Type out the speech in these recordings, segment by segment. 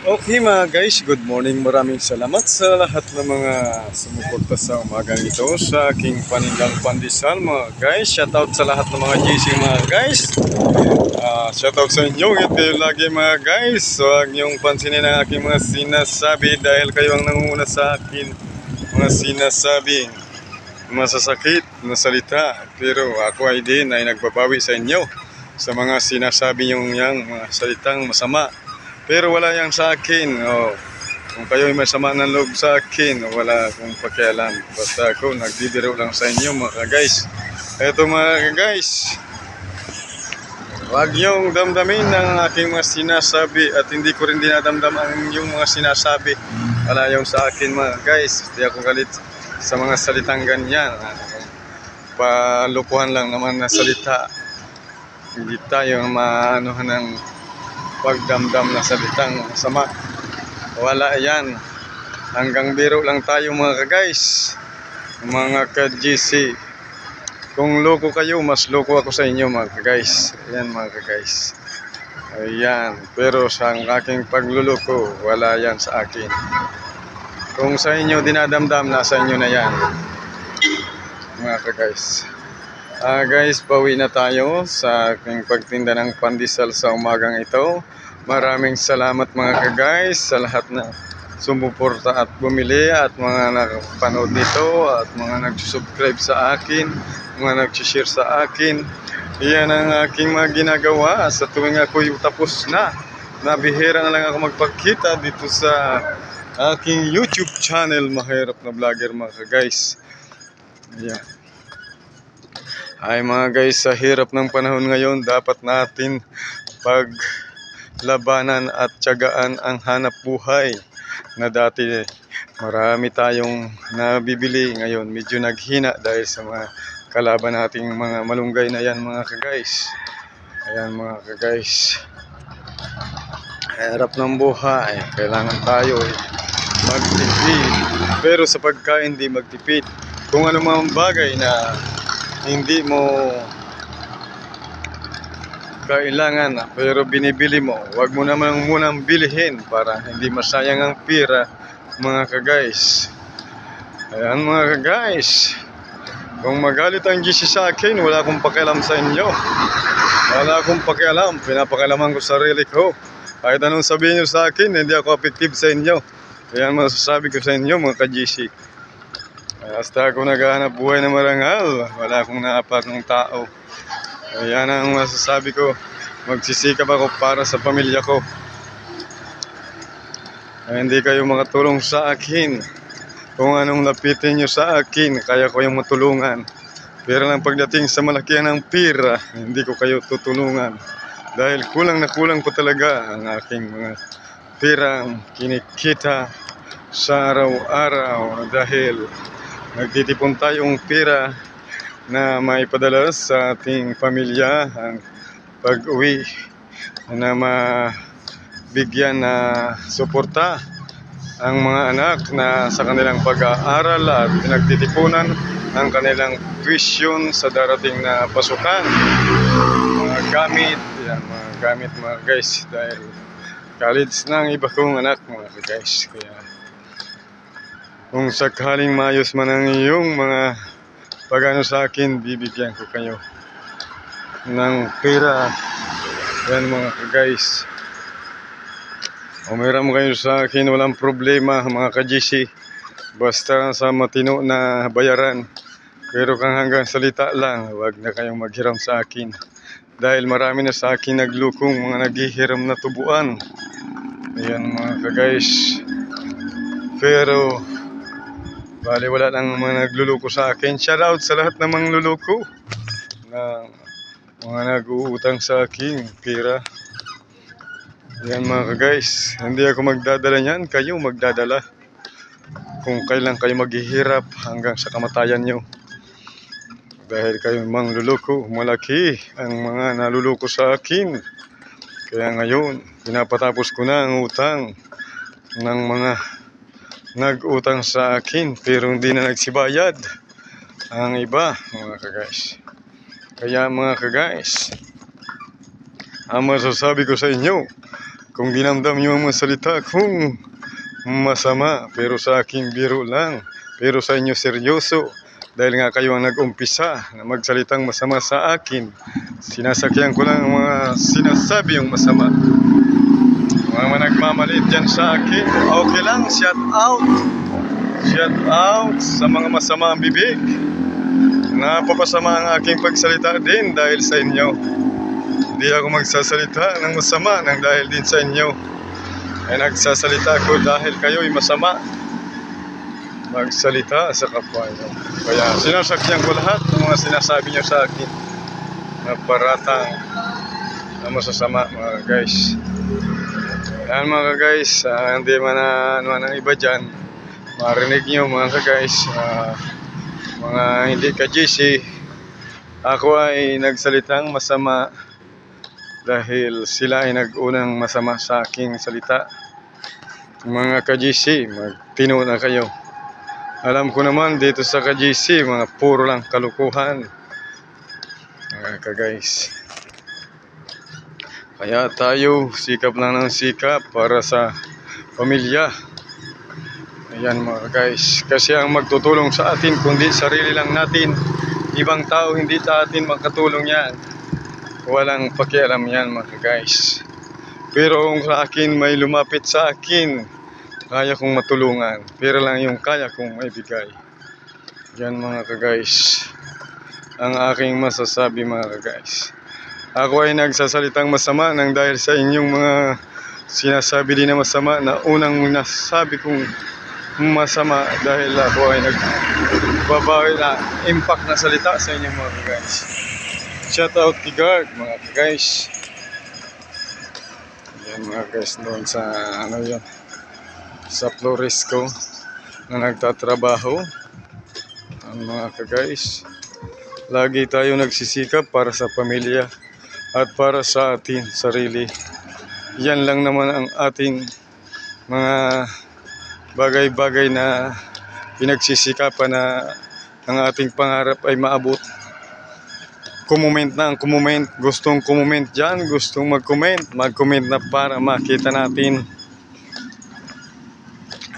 Okay mga guys, good morning. Maraming salamat sa lahat ng mga sumuporta sa umagang ito sa aking panindang pandesal mga guys. Shoutout sa lahat ng mga GC mga guys. Ah, shoutout sa inyo. Ito yung lagi mga guys. Huwag niyong pansinin ang aking mga sinasabi dahil kayo ang nangunguna sa akin mga sinasabing masasakit na salita. Pero ako ay din ay nagbabawi sa inyo sa mga sinasabi niyong yang mga salitang masama. Pero wala yang sa akin. Oh. Kung kayo ay masama ng loob sa akin, wala akong pakialam. Basta ako, nagbibiro lang sa inyo mga guys. Eto mga guys, Huwag niyong damdamin ang aking mga sinasabi at hindi ko rin dinadamdam ang inyong mga sinasabi. Wala yung sa akin mga guys. Hindi ako galit sa mga salitang ganyan. Palukuhan lang naman na salita. Hindi tayo maanuhan ng pagdamdam na salitang sama. Wala yan. Hanggang biro lang tayo mga guys. Mga ka-GC. Kung loko kayo, mas loko ako sa inyo mga guys. Ayan mga guys. Ayan. Pero sa aking pagluloko, wala yan sa akin. Kung sa inyo dinadamdam, nasa inyo na yan. Mga guys. Ah guys, pauwi na tayo sa aking pagtinda ng pandesal sa umagang ito. Maraming salamat mga guys sa lahat na sumuporta at bumili at mga nakapanood nito at mga nag-subscribe sa akin, mga nag-share sa akin. Iyan ang aking mga ginagawa sa tuwing ako yung tapos na. Nabihira na lang ako magpakita dito sa aking YouTube channel, Mahirap na Vlogger mga guys. Ayan. Ay mga guys, sa hirap ng panahon ngayon, dapat natin paglabanan at tiyagaan ang hanap buhay na dati marami tayong nabibili. Ngayon medyo naghina dahil sa mga kalaban nating mga malunggay na yan mga kagays ayan mga kagays hirap ng buhay. Kailangan tayo eh, magtipid. Pero sa pagkain di magtipid. Kung ano mga bagay na hindi mo kailangan pero binibili mo. Wag mo naman munang bilihin para hindi masayang ang pira mga ka-guys ayan mga ka-guys kung magalit ang GC sa akin wala akong pakialam sa inyo. Wala akong pakialam. Pinapakialaman ko sarili ko. Kahit anong sabihin nyo sa akin hindi ako effective sa inyo. Kaya masasabi ko sa inyo mga ka-GC Basta ako naghahanap buhay na marangal, wala akong naapat ng tao. Ayan ang masasabi ko. Magsisikap ako para sa pamilya ko. Ay, hindi kayo makatulong sa akin. Kung anong lapitin nyo sa akin, kaya ko yung matulungan. Pero lang pagdating sa malakihan ng pira, hindi ko kayo tutulungan. Dahil kulang na kulang po talaga ang aking mga pirang kinikita sa araw-araw dahil nagtitipon tayong pera na maipadala sa ating pamilya ang pag-uwi na mabigyan na suporta ang mga anak na sa kanilang pag-aaral at pinagtitipunan ang kanilang tuition sa darating na pasukan. Mga gamit yan, mga gamit mga guys dahil college ang iba kong anak mga guys kaya kung sakaling maayos man ang iyong mga pagano sa akin, bibigyan ko kayo ng pera. Yan mga guys. Umira mo kayo sa akin, walang problema mga ka-GC. Basta sa matino na bayaran. Pero kung hanggang salita lang, wag na kayong maghiram sa akin. Dahil marami na sa akin naglukong mga naghihiram na tubuan. Ayan mga ka-guys. Pero Bali, wala nang mga nagluluko sa akin. Shout out sa lahat ng mga luluko na mga nag-uutang sa akin pera. Yan mga guys, hindi ako magdadala niyan, kayo magdadala. Kung kailan kayo maghihirap hanggang sa kamatayan nyo. Dahil kayo mang luluko, malaki ang mga naluluko sa akin. Kaya ngayon, pinapatapos ko na ang utang ng mga nag-utang sa akin pero hindi na nagsibayad ang iba mga ka-guys. Kaya mga ka-guys, ang masasabi ko sa inyo, kung dinamdam niyo ang mga kung masama, pero sa aking biro lang, pero sa inyo seryoso, dahil nga kayo ang nag-umpisa na magsalitang masama sa akin, sinasakyan ko lang ang mga sinasabi yung masama. Mga nagmamalit dyan sa akin, okay lang, shout out. Shout out sa mga masama ang bibig. Napapasama ang aking pagsalita din dahil sa inyo. Hindi ako magsasalita ng masama nang dahil din sa inyo. Ay nagsasalita ako dahil kayo'y masama. Magsalita sa kapwa nyo. Kaya sinasakyan ko lahat ng mga sinasabi nyo sa akin na paratang na masasama mga guys. Yan mga guys, ah, hindi man na ano ng iba dyan. Marinig nyo mga guys, ah, mga hindi ka GC. Ako ay nagsalitang masama dahil sila ay nag-unang masama sa aking salita. Mga ka-GC, magtino na kayo. Alam ko naman dito sa ka-GC, mga puro lang kalukuhan. Mga ka-guys. Kaya tayo, sikap lang ng sikap para sa pamilya. Ayan mga guys. Kasi ang magtutulong sa atin, kundi sarili lang natin. Ibang tao, hindi sa atin makatulong yan. Walang pakialam yan mga guys. Pero kung sa akin may lumapit sa akin, kaya kong matulungan. Pero lang yung kaya kong maibigay. Yan mga ka-guys. Ang aking masasabi mga ka-guys. Ako ay nagsasalitang masama nang dahil sa inyong mga sinasabi din na masama na unang nasabi kong masama dahil ako ay nagbabawi na impact na salita sa inyong mga guys. Shout out kay Guard mga guys. Yan mga guys doon sa ano yun sa Floresco na nagtatrabaho. Ang mga ka-guys. Lagi tayo nagsisikap para sa pamilya at para sa ating sarili. Yan lang naman ang ating mga bagay-bagay na pinagsisikapan na ang ating pangarap ay maabot. Kumument na ang kumument. Gustong kumument dyan, gustong mag-comment. Mag-comment na para makita natin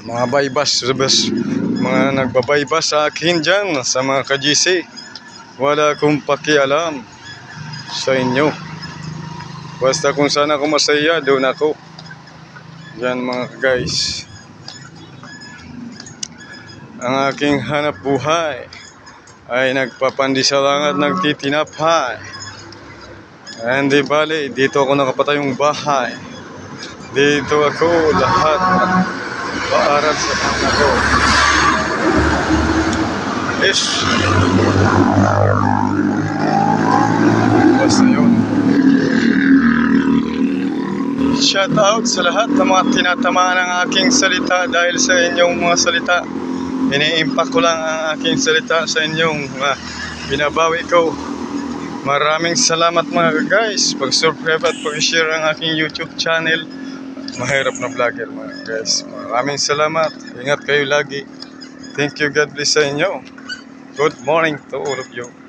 mga baybas, bas, mga nagbabaybas sa akin dyan, sa mga ka-GC. Wala akong pakialam sa inyo. Basta kung saan ako masaya, doon ako. Yan mga guys. Ang aking hanap buhay ay nagpapandisal at nagtitinapay. And di bali, dito ako nakapatayong bahay. Dito ako lahat paaral sa mga ko. Ish. Basta yun. Shout out sa lahat ng mga tinatamaan ng aking salita dahil sa inyong mga salita. Ini-impact ko lang ang aking salita sa inyong mga binabawi ko. Maraming salamat mga guys. Pag-subscribe at pag-share ang aking YouTube channel. Mahirap na vlogger mga guys. Maraming salamat. Ingat kayo lagi. Thank you. God bless sa inyo. Good morning to all of you.